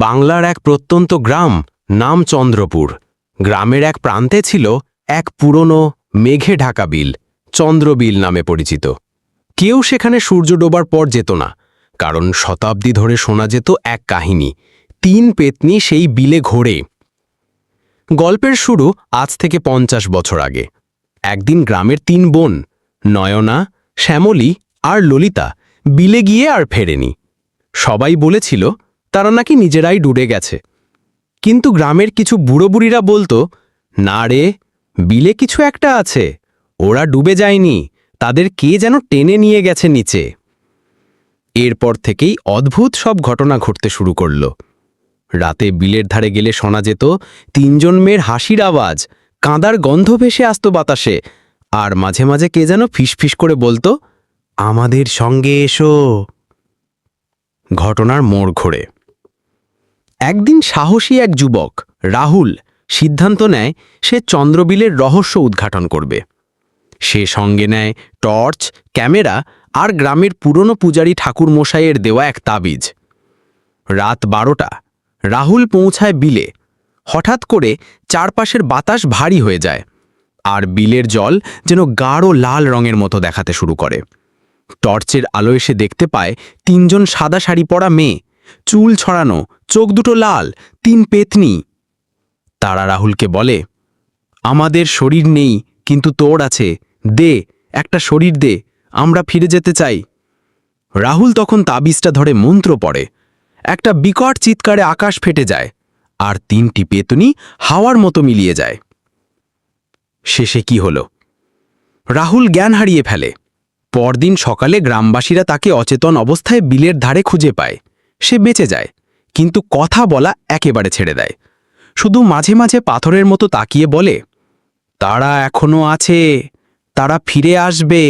বাংলার এক প্রত্যন্ত গ্রাম নাম চন্দ্রপুর। গ্রামের এক প্রান্তে ছিল এক পুরনো মেঘে ঢাকা বিল, চন্দ্রবিল নামে পরিচিত। কেউ সেখানে সূর্য ডোবার পর যেত না, কারণ শতাব্দী ধরে শোনা যেত এক কাহিনী, তিন পেতনি সেই বিলে ঘোরে। গল্পের শুরু আজ থেকে পঞ্চাশ বছর আগে। একদিন গ্রামের তিন বোন, নয়না, শ্যামলী আর ললিতা, বিলে গিয়ে আর ফেরেনি। সবাই বলেছিল তারা নাকি নিজেরাই ডুবে গেছে। কিন্তু গ্রামের কিছু বুড়ো বুড়িরা বলতো, না রে, বিলে কিছু একটা আছে, ওরা ডুবে যায়নি, তাদের কে যেন টেনে নিয়ে গেছে নিচে। এরপর থেকেই অদ্ভুত সব ঘটনা ঘটতে শুরু করল। রাতে বিলের ধারে গেলে শোনা যেত, তিনজন মেয়ের হাসির আওয়াজ, কাঁদার গন্ধ ভেসে আসত বাতাসে, আর মাঝে মাঝে কে যেন ফিসফিস করে বলতো, আমাদের সঙ্গে এসো। ঘটনার মোড় ঘোরে। একদিন সাহসী এক যুবক, রাহুল, সিদ্ধান্ত নেয় সে চন্দ্রবিলের রহস্য উদ্ঘাটন করবে। সে সঙ্গে নেয় টর্চ, ক্যামেরা আর গ্রামের পুরনো পূজারী ঠাকুর মশাইয়ের দেওয়া এক তাবিজ। রাত বারোটা, রাহুল পৌঁছায় বিলে। হঠাৎ করে চারপাশের বাতাস ভারী হয়ে যায় আর বিলের জল যেন গাঢ় লাল রঙের মতো দেখাতে শুরু করে। টর্চের আলো এসে দেখতে পায় তিনজন সাদা শাড়ি পরা মেয়ে চুল ছড়ানো, চোখ দুটো লাল, তিন পেতনি। তারা রাহুলকে বলে, আমাদের শরীর নেই, কিন্তু তোর আছে। দে, একটা শরীর দে, আমরা ফিরে যেতে চাই। রাহুল তখন তাবিজটা ধরে মন্ত্র পড়ে। একটা বিকট চিৎকারে আকাশ ফেটে যায়, আর তিনটি পেতনি হাওয়ার মতো মিলিয়ে যায়। শেষে কি হল? রাহুল জ্ঞান হারিয়ে ফেলে। পরদিন সকালে গ্রামবাসীরা তাকে অচেতন অবস্থায় বিলের ধারে খুঁজে পায়। সে বেঁচে যায়, কিন্তু কথা বলা একেবারে ছেড়ে দেয়। শুধু মাঝে মাঝে পাথরের মতো তাকিয়ে বলে, তারা এখনও আছে, তারা ফিরে আসবে।